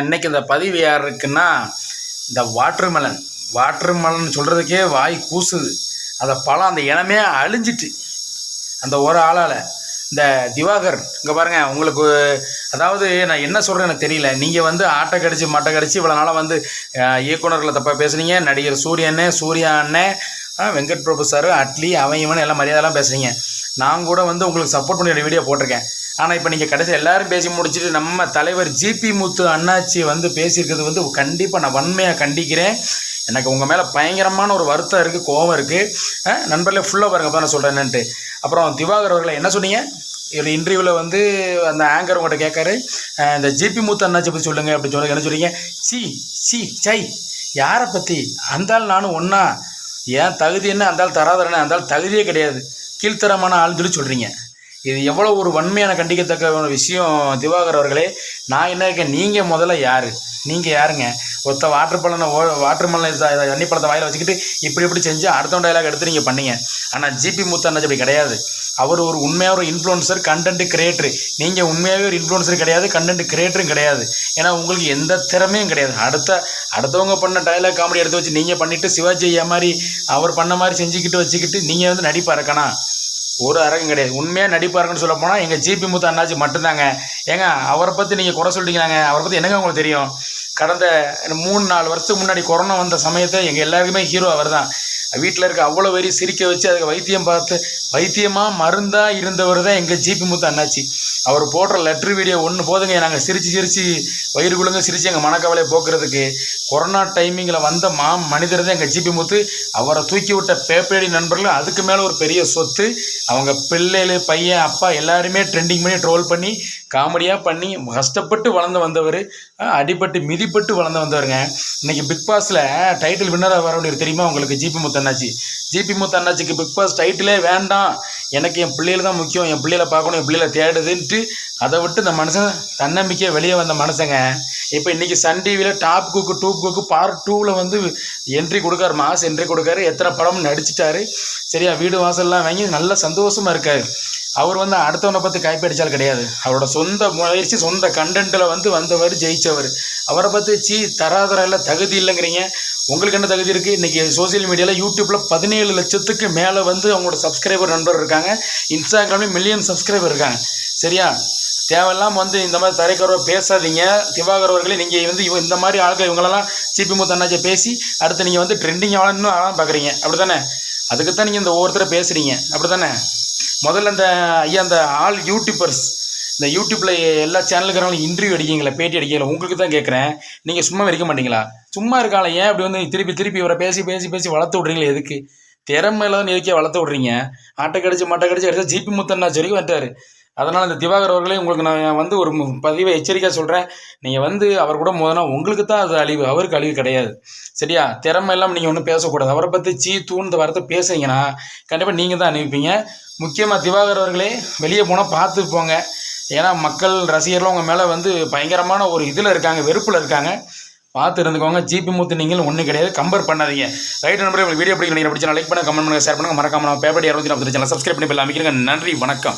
இன்னைக்கு இந்த பதிவு யார் இருக்குன்னா இந்த வாட்டர்மெலன் வாட்டர்மெலன் சொல்கிறதுக்கே வாய் கூசுது. அந்த பழம் அந்த இனமே அழிஞ்சிட்டு அந்த ஒரு ஆளால். இந்த திவாகர் இங்கே பாருங்கள் உங்களுக்கு அதாவது நான் என்ன சொல்கிறேன்னு எனக்கு தெரியல. நீங்கள் வந்து ஆட்டை கடிச்சு மட்டை கடிச்சு இவ்வளோ நாளாக வந்து இயக்குனர்களை தப்பாக பேசுனீங்க. நடிகர் சூரியண்ணே சூர்யா அண்ணன் வெங்கட் பிரபு சார் அட்லி அவன் இவன் எல்லாம் மரியாதைலாம் பேசுகிறீங்க நான் கூட வந்து உங்களுக்கு சப்போர்ட் பண்ணி வீடியோ போட்டிருக்கேன். ஆனால் இப்போ நீங்கள் கடைசி எல்லாரும் பேசி முடிச்சுட்டு நம்ம தலைவர் ஜிபி முத்து அண்ணாச்சி வந்து பேசியிருக்கிறது வந்து கண்டிப்பாக நான் வன்மையாக கண்டிக்கிறேன். எனக்கு உங்கள் மேலே பயங்கரமான ஒரு வருத்தம் இருக்குது கோவம் இருக்குது நண்பர்களே ஃபுல்லாக பாருங்க அப்போ நான் சொல்கிறேன்னுட்டு அப்புறம் திவாகர் அவர்களை என்ன சொன்னீங்க? ஒரு இன்டர்வியூவில் வந்து அந்த ஆங்கர் உங்கள்கிட்ட கேட்காரு. இந்த ஜிபி மூத்த அண்ணாச்சி பற்றி சொல்லுங்கள் அப்படின்னு சொல்லுங்க என்ன சொல்கிறீங்க சி சி சை யாரை பற்றி அந்தாள் நானும் ஒன்றா ஏன் தகுதி என்ன? அந்தாள் தராதரனே அந்தாள் தகுதியே கிடையாது. கீழ்த்தரமான ஆள் சொல்லி சொல்கிறீங்க இது எவ்வளோ ஒரு வன்மையான கண்டிக்கத்தக்க ஒரு விஷயம் திவாகர் அவர்களே. நான் என்ன இருக்கேன்? நீங்கள் முதல்ல யார்? நீங்கள் யாருங்க? ஒருத்த வாட்டர் பழனை ஓ வாட்டர் மலனை தண்ணி பழத்தை வாயில் வச்சுக்கிட்டு இப்படி இப்படி செஞ்சு அடுத்தவன் டைலாக் எடுத்து நீங்கள் பண்ணீங்க. ஆனால் ஜிபி மூத்த அப்படி கிடையாது. அவர் ஒரு உண்மையாக ஒரு இன்ஃப்ளூன்சர் கண்டென்ட் கிரியேட்டர் நீங்கள் உண்மையாகவே ஒரு இன்ஃப்ளூன்சர் கிடையாது கண்டென்ட் கிரியேட்டரும் கிடையாது. ஏன்னா உங்களுக்கு எந்த திறமையும் கிடையாது. அடுத்த அடுத்தவங்க பண்ண டைலாக் காமெடி எடுத்து வச்சு நீங்கள் பண்ணிவிட்டு சிவாஜி ஐயா மாதிரி அவர் பண்ண மாதிரி செஞ்சுக்கிட்டு வச்சுக்கிட்டு நீங்கள் வந்து நடிப்பு ஒரு அரகம் கிடையாது. உண்மையாக நடிப்பாருன்னு சொல்ல போனால் எங்கள் ஜிபி முத்து அண்ணாச்சி மட்டும்தாங்க. ஏங்க அவரை பற்றி நீங்கள் குறை சொல்லிட்டீங்களாங்க? அவரை பற்றி என்னங்க உங்களுக்கு தெரியும்? கடந்த மூணு நாலு வருஷத்துக்கு முன்னாடி கொரோனா வந்த சமயத்தை எங்கள் எல்லாருக்குமே ஹீரோ அவர் தான் வீட்டில் இருக்க அவ்வளோ வரி சிரிக்க வச்சு அதுக்கு வைத்தியம் பார்த்து வைத்தியமாக மருந்தாக இருந்தவர் தான் எங்கள் ஜிபி முத்து அண்ணாச்சி. அவர் போடுற லெட்ரு வீடியோ ஒன்று போதுங்க நாங்கள் சிரித்து சிரித்து வயிறு குழுங்க சிரித்து எங்கள் மனக்கவலையை போக்குறதுக்கு. கொரோனா டைமிங்கில் வந்த மா மனிதர் தான் எங்கள் ஜிபி முத்து. அவரை தூக்கி விட்ட பேப்பேடி நண்பர்கள் அதுக்கு மேலே ஒரு பெரிய சொத்து. அவங்க பிள்ளைகள் பையன் அப்பா எல்லாருமே ட்ரெண்டிங் பண்ணி ட்ரோல் பண்ணி காமெடியாக பண்ணி கஷ்டப்பட்டு வளர்ந்து வந்தவர் அடிபட்டு மிதிப்பட்டு வளர்ந்து வந்தவருங்க. இன்றைக்கி பிக் பாஸில் டைட்டில் வின்னராக வர வேண்டியது தெரியுமா உங்களுக்கு? ஜிபி முத்தண்ணாச்சி. ஜிபி முத்தண்ணாச்சிக்கு பிக் பாஸ் டைட்டிலே வேண்டாம். எனக்கு என் பிள்ளைகள் தான் முக்கியம். என் பிள்ளைகளை பார்க்கணும் என் பிள்ளைகளை தேடுதுன்ட்டு அதை விட்டு இந்த மனுஷன் தன்னம்பிக்கையாக வெளியே வந்த மனுஷங்க. இப்போ இன்றைக்கி சன் டிவியில் top cook dupe cook part டூவில் வந்து என்ட்ரி கொடுக்காரு மாஸ் என்ட்ரி கொடுக்காரு. எத்தனை படம் நடிச்சிட்டாரு. சரியா வீடு வாசல்லாம் வாங்கி நல்ல சந்தோஷமாக இருக்காரு. அவர் வந்து அடுத்தவனை பற்றி காய்ப்பிடிச்சால் கிடையாது. அவரோட சொந்த முயற்சி சொந்த கண்டென்ட்டில் வந்து வந்தவர் ஜெயிச்சவர். அவரை பற்றி சீ தராதரம் இல்லை தகுதி இல்லைங்கிறீங்க. உங்களுக்கு என்ன தகுதி இருக்குது இன்றைக்கி சோஷியல் மீடியாவில் யூடியூப்பில் பதினேழு லட்சத்துக்கு மேலே வந்து அவங்களோட சப்ஸ்கிரைபர் நண்பர் இருக்காங்க. இன்ஸ்டாகிராம்லேயும் மில்லியன் சப்ஸ்கிரைபர் இருக்காங்க. சரியா? தேவையில்லாமல் வந்து இந்த மாதிரி தரைக்கரவை பேசாதீங்க. திவாகர் அவர்களே நீங்கள் வந்து இவங்க இந்த மாதிரி ஆட்கள் இவங்களெல்லாம் சிபி முத்தண்ணாச்சியை பேசி அடுத்து நீங்கள் வந்து ட்ரெண்டிங் ஆகணும்னு ஆகலாம் பார்க்குறீங்க அப்படி தானே அதுக்கு தான் நீங்கள் இந்த ஒவ்வொருத்தரை பேசுகிறீங்க அப்படி தானே முதல்ல இந்த ஐயா அந்த ஆல் யூடியூபர்ஸ் இந்த யூடியூப்பில் எல்லா சேனலுக்காரங்களும் இன்டர்வியூ அடிக்கீங்களா பேட்டி அடிக்கீங்களா உங்களுக்கு தான் கேட்குறேன் நீங்கள் சும்மா இருக்க மாட்டீங்களா? சும்மா இருக்கால ஏன் அப்படி வந்து திருப்பி திருப்பி இவரை பேசி பேசி பேசி வளர்த்து விட்றீங்களா எதுக்கு? திறமையில தான் எதுக்கே வளர்த்து விட்றீங்க? ஆட்டை கடிச்சு மட்டை கடிச்சு அடிச்சா ஜிபி முத்தண்ணாச்சி வரைக்கும் வந்துட்டார். அதனால் இந்த திவாகர் அவர்களே உங்களுக்கு நான் வந்து ஒரு மு- பதிவை எச்சரிக்கையாக சொல்கிறேன் நீங்கள் வந்து அவர் கூட மோதினா உங்களுக்கு தான் அது அழிவு. அவருக்கு அழிவு கிடையாது. சரியா? திறமை எல்லாம் நீங்கள் ஒன்றும் பேசக்கூடாது. அவரை பற்றி சீ தூண் வார்த்தை பேசுனீங்கன்னா கண்டிப்பாக நீங்கள் தான் அனுப்பிப்பீங்க முக்கியமாக திவாகர் அவர்களே வெளியே போனால் பார்த்து போங்க. ஏன்னா மக்கள் ரசிகர்கள் உங்கள் மேலே வந்து பயங்கரமான ஒரு இதில் இருக்காங்க வெறுப்பில் இருக்காங்க. பார்த்து இருந்துக்கோங்க. ஜிபி மூத்து நீங்களும் ஒன்றும் கிடையாது. கம்பேர் பண்ணாதீங்க. ரைட் நம்பர் உங்களுக்கு வீடியோ பிடிக்கணும் பிடிச்சா லைக் பண்ணுங்க கமெண்ட் பண்ணுங்க. ஷேர் பண்ணுங்கள் மறக்காம நம்ம பேப்படி இரநூத்தி நாற்பது சேனல் சப்ஸ்கிரைப் பண்ணி பெல் அமைக்கிறேங்க நன்றி வணக்கம்.